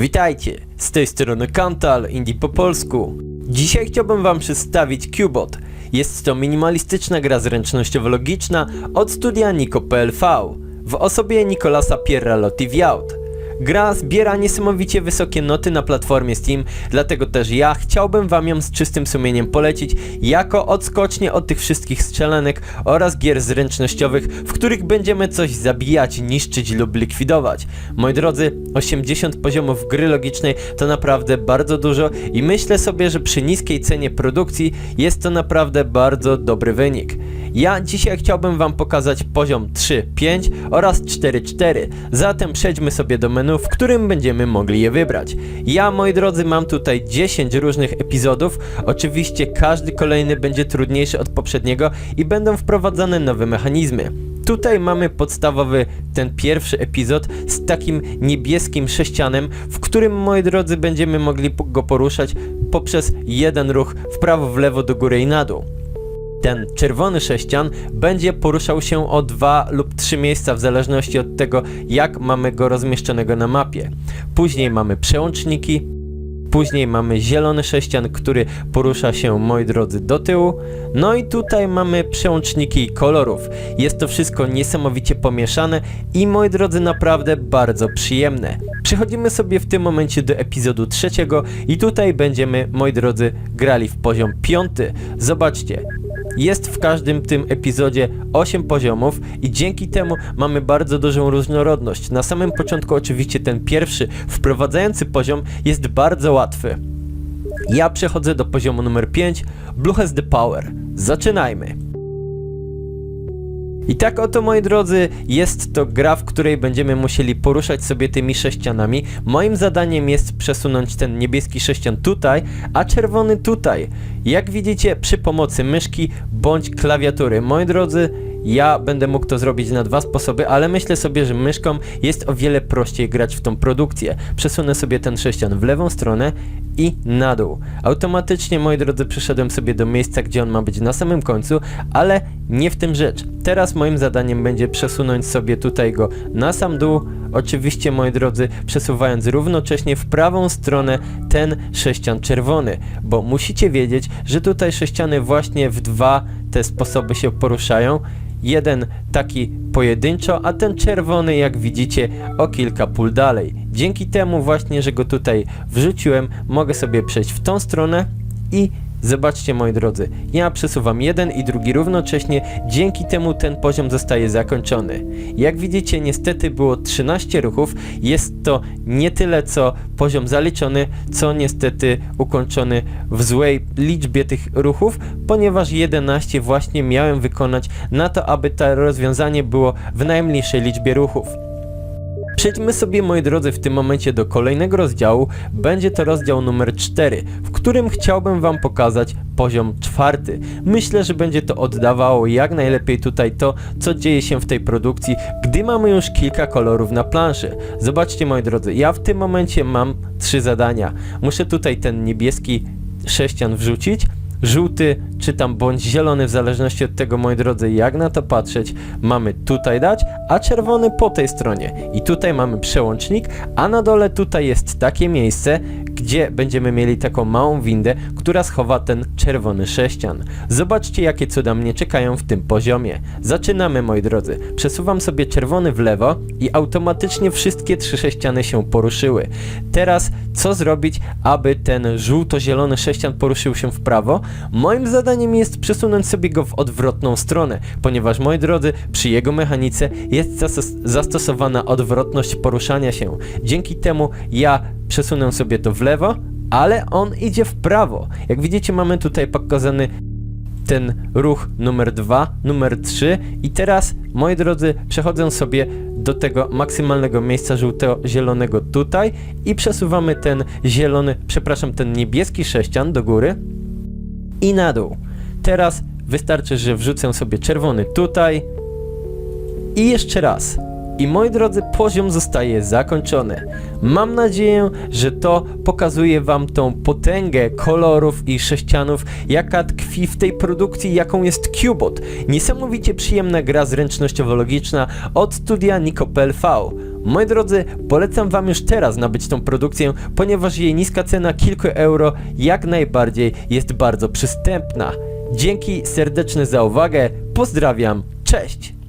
Witajcie, z tej strony Kantal, Indie po polsku. Dzisiaj chciałbym wam przedstawić Qbot. Jest to minimalistyczna gra zręcznościowo-logiczna od studia Nico.plv w osobie Nicolasa Pierra Lotiviaut. Gra zbiera niesamowicie wysokie noty na platformie Steam, dlatego też ja chciałbym wam ją z czystym sumieniem polecić jako odskocznie od tych wszystkich strzelanek oraz gier zręcznościowych, w których będziemy coś zabijać, niszczyć lub likwidować. Moi drodzy, 80 poziomów gry logicznej to naprawdę bardzo dużo i myślę sobie, że przy niskiej cenie produkcji jest to naprawdę bardzo dobry wynik. Ja dzisiaj chciałbym Wam pokazać poziom 3.5 oraz 4.4, zatem przejdźmy sobie do menu, w którym będziemy mogli je wybrać. Ja, moi drodzy, mam tutaj 10 różnych epizodów, oczywiście każdy kolejny będzie trudniejszy od poprzedniego i będą wprowadzane nowe mechanizmy. Tutaj mamy podstawowy, ten pierwszy epizod z takim niebieskim sześcianem, w którym, moi drodzy, będziemy mogli go poruszać poprzez jeden ruch w prawo, w lewo, do góry i na dół. Ten czerwony sześcian będzie poruszał się o dwa lub trzy miejsca w zależności od tego, jak mamy go rozmieszczonego na mapie. Później mamy przełączniki, później mamy zielony sześcian, który porusza się, moi drodzy, do tyłu. No i tutaj mamy przełączniki kolorów. Jest to wszystko niesamowicie pomieszane i, moi drodzy, naprawdę bardzo przyjemne. Przechodzimy sobie w tym momencie do epizodu trzeciego i tutaj będziemy, moi drodzy, grali w poziom piąty. Zobaczcie, jest w każdym tym epizodzie 8 poziomów i dzięki temu mamy bardzo dużą różnorodność. Na samym początku oczywiście ten pierwszy wprowadzający poziom jest bardzo łatwy. Ja przechodzę do poziomu numer 5, Blue has the power. Zaczynajmy. I tak oto moi drodzy, jest to gra, w której będziemy musieli poruszać sobie tymi sześcianami. Moim zadaniem jest przesunąć ten niebieski sześcian tutaj, a czerwony tutaj. Jak widzicie przy pomocy myszki bądź klawiatury. Moi drodzy, ja będę mógł to zrobić na dwa sposoby, ale myślę sobie, że myszką jest o wiele prościej grać w tą produkcję. Przesunę sobie ten sześcian w lewą stronę i na dół. Automatycznie, moi drodzy, przyszedłem sobie do miejsca, gdzie on ma być na samym końcu, ale nie w tym rzecz. Teraz moim zadaniem będzie przesunąć sobie tutaj go na sam dół, oczywiście, moi drodzy, przesuwając równocześnie w prawą stronę ten sześcian czerwony, bo musicie wiedzieć, że tutaj sześciany właśnie w dwa te sposoby się poruszają. Jeden taki pojedynczo, a ten czerwony, jak widzicie, o kilka pól dalej. Dzięki temu właśnie, że go tutaj wrzuciłem, mogę sobie przejść w tą stronę i Zobaczcie moi drodzy, ja przesuwam jeden i drugi równocześnie, dzięki temu ten poziom zostaje zakończony. Jak widzicie niestety było 13 ruchów, jest to nie tyle co poziom zaliczony, co niestety ukończony w złej liczbie tych ruchów, ponieważ 11 właśnie miałem wykonać na to, aby to rozwiązanie było w najmniejszej liczbie ruchów. Przejdźmy sobie, moi drodzy, w tym momencie do kolejnego rozdziału. Będzie to rozdział numer 4, w którym chciałbym Wam pokazać poziom czwarty. Myślę, że będzie to oddawało jak najlepiej tutaj to, co dzieje się w tej produkcji, gdy mamy już kilka kolorów na planszy. Zobaczcie, moi drodzy, ja w tym momencie mam trzy zadania. Muszę tutaj ten niebieski sześcian wrzucić, żółty czy tam bądź zielony, w zależności od tego, moi drodzy, jak na to patrzeć, mamy tutaj dać, a czerwony po tej stronie. I tutaj mamy przełącznik, a na dole tutaj jest takie miejsce, gdzie będziemy mieli taką małą windę, która schowa ten czerwony sześcian. Zobaczcie, jakie cuda mnie czekają w tym poziomie. Zaczynamy, moi drodzy. Przesuwam sobie czerwony w lewo i automatycznie wszystkie trzy sześciany się poruszyły. Teraz, co zrobić, aby ten żółto-zielony sześcian poruszył się w prawo? Moim zadaniem jest przesunąć sobie go w odwrotną stronę, ponieważ, moi drodzy, przy jego mechanice jest zastos zastosowana odwrotność poruszania się. Dzięki temu ja przesunę sobie to w lewo, ale on idzie w prawo. Jak widzicie, mamy tutaj pokazany ten ruch numer 2, numer 3 i teraz, moi drodzy, przechodzę sobie do tego maksymalnego miejsca żółto-zielonego tutaj i przesuwamy ten zielony, przepraszam, ten niebieski sześcian do góry i na dół. Teraz wystarczy, że wrzucę sobie czerwony tutaj i jeszcze raz. I moi drodzy, poziom zostaje zakończony. Mam nadzieję, że to pokazuje Wam tą potęgę kolorów i sześcianów, jaka tkwi w tej produkcji, jaką jest Qbot. Niesamowicie przyjemna gra zręcznościowo-logiczna od studia Nico.plv. Moi drodzy, polecam wam już teraz nabyć tą produkcję, ponieważ jej niska cena kilku euro jak najbardziej jest bardzo przystępna. Dzięki serdeczne za uwagę, pozdrawiam, cześć!